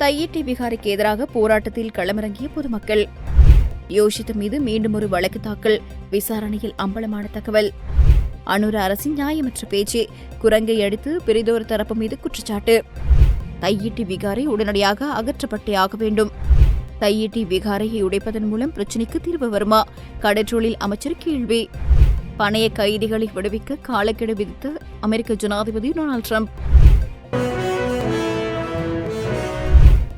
தையிட்டி விகாரிக்கு எதிராக போராட்டத்தில் களமிறங்கிய பொதுமக்கள். யோஷித்த மீது மீண்டும் ஒரு வழக்கு தாக்கல் விசாரணையில் அம்பலமான தகவல். அனுர அரசின் நியாயமற்ற பேச்சு குரங்கை அடித்து பெரிதோர் தரப்பு மீது குற்றச்சாட்டு. தையிட்டி விகாரை உடனடியாக அகற்றப்பட்டே ஆக வேண்டும். தையிட்டி விகாரையை உடைப்பதன் மூலம் பிரச்சினைக்கு தீர்வு வருமா? கடற்றொழில் அமைச்சர் கேள்வி. பணைய கைதிகளை விடுவிக்க காலக்கெடு விதித்த அமெரிக்க ஜனாதிபதி டொனால்ட் ட்ரம்ப்.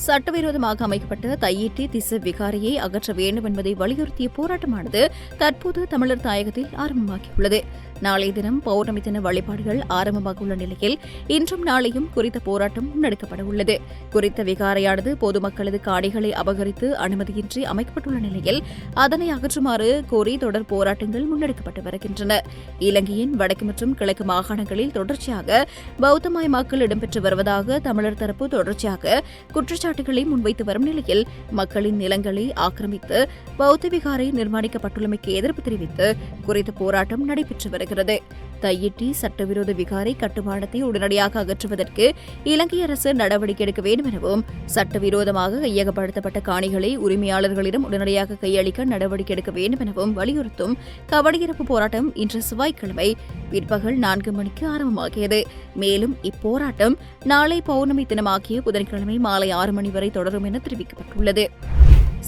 சட்டவிரோதமாக அமைக்கப்பட்ட தையிட்டி திச விகாரையை அகற்ற வேண்டும் என்பதை வலியுறுத்திய போராட்டமானது தற்போது தமிழர் தாயகத்தில் ஆரம்பமாகியுள்ளது. நாளைய தினம் பௌர்ணமி தின வழிபாடுகள் ஆரம்பமாக உள்ள நிலையில் இன்றும் நாளையும் குறித்த போராட்டம் முன்னெடுக்கப்பட உள்ளது. குறித்த விகாரையானது பொதுமக்களது காணிகளை அபகரித்து அனுமதியின்றி அமைக்கப்பட்டுள்ள நிலையில் அதனை அகற்றுமாறு கோரி தொடர் போராட்டங்கள் முன்னெடுக்கப்பட்டு வருகின்றன. இலங்கையின் வடக்கு மற்றும் கிழக்கு மாகாணங்களில் தொடர்ச்சியாக பௌத்தமயமாக்கல் இடம்பெற்று வருவதாக தமிழர் தரப்பு தொடர்ச்சியாக குற்றச்சாட்டு கோரிக்கைகளை முன்வைத்து வரும் நிலையில் மக்களின் நிலங்களை ஆக்கிரமித்து பௌத்த விகாரை நிர்மாணிக்கப்பட்டுள்ளமைக்கு எதிர்ப்பு தெரிவித்து குறித்த போராட்டம் நடைபெற்று வருகிறது. தையிட்டி சட்டவிரோத விகாரை கட்டுமானத்தை உடனடியாக அகற்றுவதற்கு இலங்கை அரசு நடவடிக்கை எடுக்க வேண்டும் எனவும் சட்டவிரோதமாக கையகப்படுத்தப்பட்ட காணிகளை உரிமையாளர்களிடம் உடனடியாக கையளிக்க நடவடிக்கை எடுக்க வேண்டும் எனவும் வலியுறுத்தும் கவடியிறப்பு போராட்டம் இன்று செவ்வாய்க்கிழமை பிற்பகல் நான்கு மணிக்கு ஆரம்பமாகியது. மேலும் இப்போராட்டம் நாளை பௌர்ணமி தினமாகிய புதன்கிழமை மாலை ஆறு மணி வரை தொடரும் என தெரிவிக்கப்பட்டுள்ளது.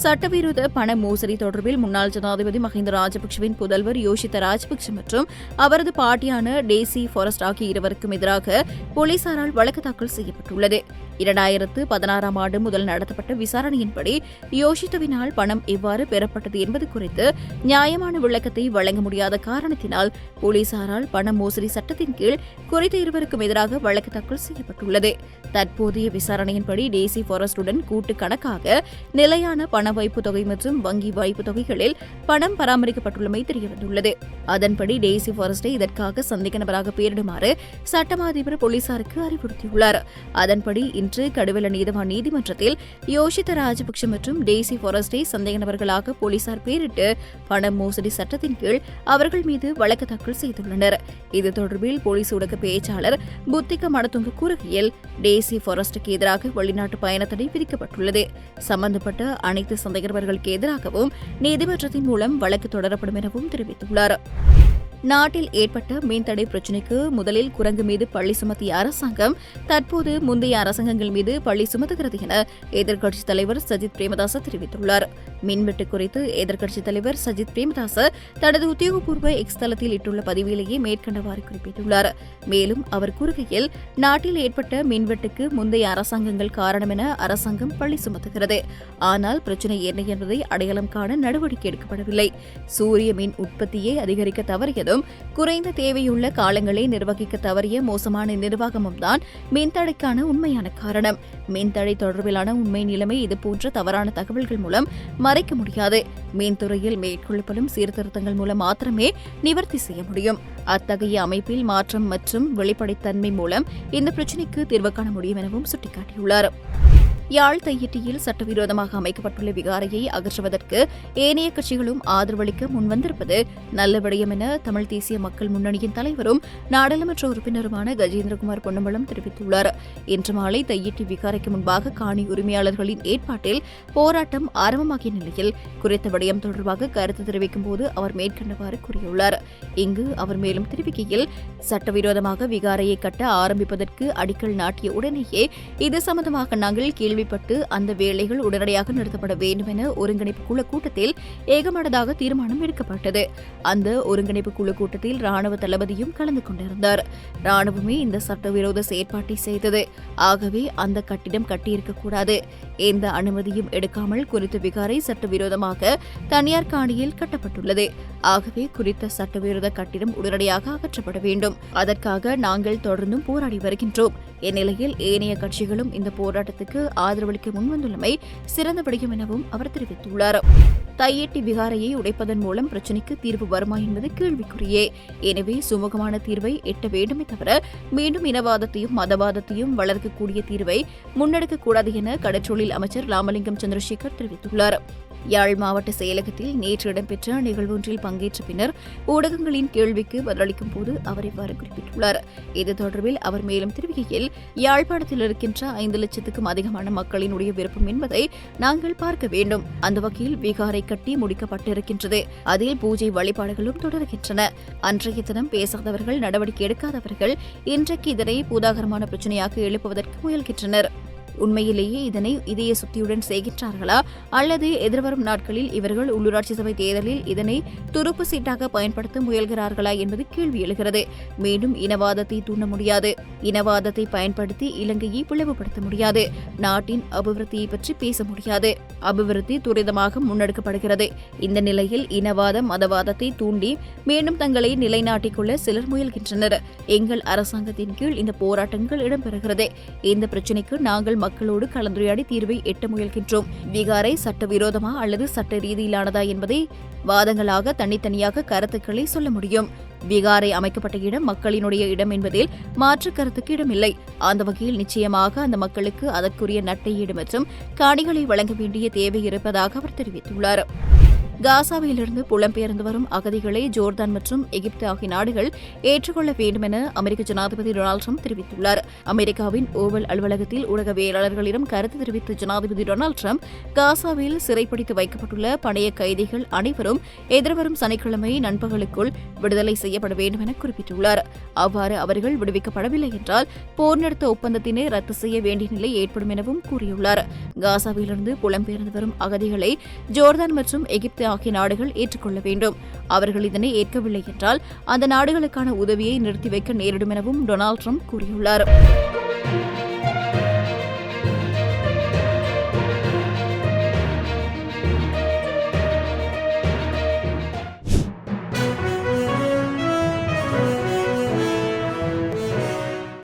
சட்டவிரோத பண மோசடி தொடர்பில் முன்னாள் ஜனாதிபதி மஹிந்த ராஜபக்சவின் புதல்வர் யோஷித ராஜபக்ஷ மற்றும் அவரது பாட்டியான டேசி ஃபாரஸ்ட் ஆகிய இருவருக்கும் எதிராக போலீசாரால் வழக்கு தாக்கல் செய்யப்பட்டுள்ளது. இரண்டாயிரத்து பதினாறாம் ஆண்டு முதல் நடத்தப்பட்ட விசாரணையின்படி யோஷித்துவினால் பணம் எவ்வாறு பெறப்பட்டது என்பது குறித்து நியாயமான விளக்கத்தை வழங்க முடியாத காரணத்தினால் போலீசாரால் பண மோசடி சட்டத்தின் கீழ் குறித்த இருவருக்கும் எதிராக வழக்கு தாக்கல் செய்யப்பட்டுள்ளது. தற்போதைய விசாரணையின்படி டேசி ஃபாரஸ்டுடன் கூட்டு கணக்காக நிலையான பண வைப்பு தொகை மற்றும் வங்கி வைப்பு தொகைகளில் பணம் பராமரிக்கப்பட்டுள்ளமை தெரியவந்துள்ளது. அதன்படி டேசி ஃபாரஸ்டை இதற்காக சந்தேக நபராக பேரிடுமாறு சட்டமா அதிபர் போலீசாருக்கு அறிவுறுத்தியுள்ளார். அதன்படி இன்று கடுவல நீதவான் நீதிமன்றத்தில் யோஷித ராஜபக்ஷ மற்றும் டேசி ஃபாரஸ்டை சந்தேக நபர்களாக போலீசார் பேரிட்டு பண மோசடி சட்டத்தின் கீழ் அவர்கள் மீது வழக்கு தாக்கல் செய்துள்ளனர். இது தொடர்பில் போலீஸ் ஊடக பேச்சாளர் புத்திக மடத்துங்க கூறுகையில் டேசி ஃபாரஸ்டுக்கு எதிராக வெளிநாட்டு பயண தடை விதிக்கப்பட்டுள்ளது. சம்பந்தப்பட்ட அனைத்து சந்தேக நபர்களுக்கு எதிராகவும் நீதிமன்றத்தின் மூலம் வழக்கு தொடரப்படும் எனவும் தெரிவித்துள்ளார். நாட்டில் ஏற்பட்ட மீன்தடை பிரச்சினைக்கு முதலில் குரங்கு மீது பள்ளி சுமத்திய அரசாங்கம் தற்போது முந்தைய அரசாங்கங்கள் மீது பள்ளி சுமத்துகிறது என எதிர்க்கட்சித் தலைவர் சஜித் பிரேமதாச தெரிவித்துள்ளார். மின்வெட்டு குறித்து எதிர்க்கட்சித் தலைவர் சஜித் பிரேமதாச தனது உத்தியோகபூர்வ எக்ஸ் தளத்தில் இட்டுள்ள பதிவிலேயே மேற்கண்டவாறு குறிப்பிட்டுள்ளார். மேலும் அவர் கூறுகையில் நாட்டில் ஏற்பட்ட மின்வெட்டுக்கு முந்தைய அரசாங்கங்கள் காரணம் என அரசாங்கம் பள்ளி சுமத்துகிறது. ஆனால் பிரச்சினை என்ன என்பதை அடையாளம் காண நடவடிக்கை எடுக்கப்படவில்லை. சூரிய மின் உற்பத்தியை அதிகரிக்க என்றாலும் குறைந்த தேவையுள்ள காலங்களை நிர்வகிக்க தவறிய மோசமான நிர்வாகமும் தான் மின்தடைக்கான உண்மையான காரணம். மின்தடை தொடர்பிலான உண்மை நிலைமை இதுபோன்ற தவறான தகவல்கள் மூலம் மறைக்க முடியாது. மின்துறையில் மேற்கொள்ளப்படும் சீர்திருத்தங்கள் மூலம் மாத்திரமே நிவர்த்தி செய்ய முடியும். அத்தகைய அமைப்பில் மாற்றம் மற்றும் வெளிப்படைத்தன்மை மூலம் இந்த பிரச்சினைக்கு தீர்வு காண முடியும் எனவும் சுட்டிக்காட்டியுள்ளார். யாழ் தையிட்டியில் சட்டவிரோதமாக அமைக்கப்பட்டுள்ள விகாரையை அகற்றுவதற்கு ஏனைய கட்சிகளும் ஆதரவளிக்க முன்வந்திருப்பது நல்ல விடயம் என தமிழ் தேசிய மக்கள் முன்னணியின் தலைவரும் நாடாளுமன்ற உறுப்பினருமான கஜேந்திரகுமார் பொன்னம்பலம் தெரிவித்துள்ளார். இன்று மாலை தையிட்டி விகாரைக்கு முன்பாக காணி உரிமையாளர்களின் ஏற்பாட்டில் போராட்டம் ஆரம்பமாகிய நிலையில் குறித்த விடயம் தொடர்பாக கருத்து தெரிவிக்கும் போது அவர் மேற்கண்டவாறு கூறியுள்ளார். இங்கு அவர் மேலும் தெரிவிக்கையில் சட்டவிரோதமாக விகாரையை கட்ட ஆரம்பிப்பதற்கு அடிக்கல் நாட்டிய உடனேயே இது சம்பந்தமாக நாங்கள் கீழ் கேள்விப்பட்டு அந்த வேலைகள் உடனடியாக நிறுத்தப்பட வேண்டும் என ஒருங்கிணைப்பு குழு கூட்டத்தில் ஏகமனதாக தீர்மானம் எடுக்கப்பட்டது. அந்த ஒருங்கிணைப்பு குழு கூட்டத்தில் ராணுவ தளபதியும் கலந்து கொண்டிருந்தார். ராணுவமே இந்த சட்டவிரோத செயற்பாட்டை செய்தது. ஆகவே அந்த கட்டிடம் கட்டியிருக்கக்கூடாது. எந்த அனுமதியும் எடுக்காமல் குறித்த விகாரை சட்டவிரோதமாக தனியார் காணியில் கட்டப்பட்டுள்ளது. ஆகவே குறித்த சட்டவிரோத கட்டிடம் உடனடியாக அகற்றப்பட வேண்டும். அதற்காக நாங்கள் தொடர்ந்தும் போராடி வருகின்றோம். இந்நிலையில் ஏனைய கட்சிகளும் இந்த போராட்டத்துக்கு ஆதரவளிக்க முன்வந்துள்ளமை சிறந்த விடயம் எனவும் அவர் தெரிவித்துள்ளார். தையெட்டி விகாரையை உடைப்பதன் மூலம் பிரச்சினைக்கு தீர்வு வருமா என்பது கேள்விக்குறியே. எனவே சுமூகமான தீர்வை எட்ட வேண்டுமே தவிர மீண்டும் இனவாதத்தையும் மதவாதத்தையும் வளர்க்கக்கூடிய தீர்வை முன்னெடுக்கக்கூடாது என கடற்றொழில் அமைச்சர் ராமலிங்கம் சந்திரசேகர் தெரிவித்துள்ளார். யாழ் மாவட்ட செயலகத்தில் நேற்று இடம்பெற்ற நிகழ்வொன்றில் பங்கேற்ற பின்னர் ஊடகங்களின் கேள்விக்கு பதிலளிக்கும் போது அவர் இவ்வாறு குறிப்பிட்டுள்ளார். இது தொடர்பில் அவர் மேலும் தெரிவிக்கையில் யாழ்ப்பாணத்தில் இருக்கின்ற ஐந்து லட்சத்துக்கும் அதிகமான மக்களினுடைய விருப்பம் என்பதை நாங்கள் பார்க்க வேண்டும். அந்த வகையில் விகாரை கட்டி முடிக்கப்பட்டிருக்கின்றது. அதில் பூஜை வழிபாடுகளும் தொடர்கின்றன. அன்றைய தினம் பேசாதவர்கள் நடவடிக்கை எடுக்காதவர்கள் இன்றைக்கு இதனை பூதாகரமான பிரச்சனையாக எழுப்புவதற்கு முயல்கின்றனர். உண்மையிலேயே இதனை இதய சுத்தியுடன் செய்கின்றார்களா? அல்லது எதிர்வரும் நாட்களில் இவர்கள் உள்ளூராட்சி சபை தேர்தலில் இதனை துருப்பு சீட்டாக பயன்படுத்த முயல்கிறார்களா என்பது கேள்வி எழுகிறது. மீண்டும் இனவாதத்தை தூண்ட முடியாது. இனவாதத்தை பயன்படுத்தி இலங்கையை பிளவுபடுத்த முடியாது. நாட்டின் அபிவிருத்தியை பற்றி பேச முடியாது. அபிவிருத்தி துரிதமாக முன்னெடுக்கப்படுகிறது. இந்த நிலையில் இனவாதம் மதவாதத்தை தூண்டி மீண்டும் தங்களை நிலைநாட்டிக் கொள்ள சிலர் முயல்கின்றனர். எங்கள் அரசாங்கத்தின் கீழ் இந்த போராட்டங்கள் இடம்பெறுகிறது. இந்த பிரச்சினைக்கு நாங்கள் மக்களோடு கலந்துரையாடி தீர்வை எட்ட முயல்கின்றோம். பீகாரை சட்டவிரோதமா அல்லது சட்ட ரீதியிலானதா என்பதை வாதங்களாக தனித்தனியாக கருத்துக்களை சொல்ல முடியும். பீகாரை அமைக்கப்பட்ட இடம் மக்களினுடைய இடம் என்பதில் மாற்று கருத்துக்கு இடமில்லை. அந்த வகையில் நிச்சயமாக அந்த மக்களுக்கு அதற்குரிய நட்டையீடு மற்றும் காணிகளை வழங்க வேண்டிய தேவை இருப்பதாக அவர் தெரிவித்துள்ளார். காசாவிலிருந்து புலம்பெயர்ந்து வரும் அகதிகளை ஜோர்தான் மற்றும் எகிப்து ஆகிய நாடுகள் ஏற்றுக்கொள்ள வேண்டும் என அமெரிக்க ஜனாதிபதி டொனால்டு ட்ரம்ப் தெரிவித்துள்ளார். அமெரிக்காவின் ஓவல் அலுவலகத்தில் ஊடகவியலாளர்களிடம் கருத்து தெரிவித்த ஜனாதிபதி டொனால்டு ட்ரம்ப் காசாவில் சிறைப்பிடித்து வைக்கப்பட்டுள்ள பழைய கைதிகள் அனைவரும் எதிர்வரும் சனிக்கிழமை நண்பகலுக்குள் விடுதலை செய்யப்பட வேண்டும் என குறிப்பிட்டுள்ளார். அவ்வாறு அவர்கள் விடுவிக்கப்படவில்லை என்றால் போர் நிறுத்த ஒப்பந்தத்தினை ரத்து செய்ய வேண்டிய நிலை ஏற்படும் எனவும் கூறியுள்ளார். காசாவிலிருந்து புலம்பெயர்ந்து வரும் அகதிகளை ஜோர்தான் மற்றும் எகிப்து ஆகிய நாடுகள் ஏற்றுக்கொள்ள வேண்டும். அவர்கள் இதனை ஏற்கவில்லை என்றால் அந்த நாடுகளுக்கான உதவியை நிறுத்தி வைக்க நேரிடும் எனவும் டொனால்டு ட்ரம்ப் கூறியுள்ளார்.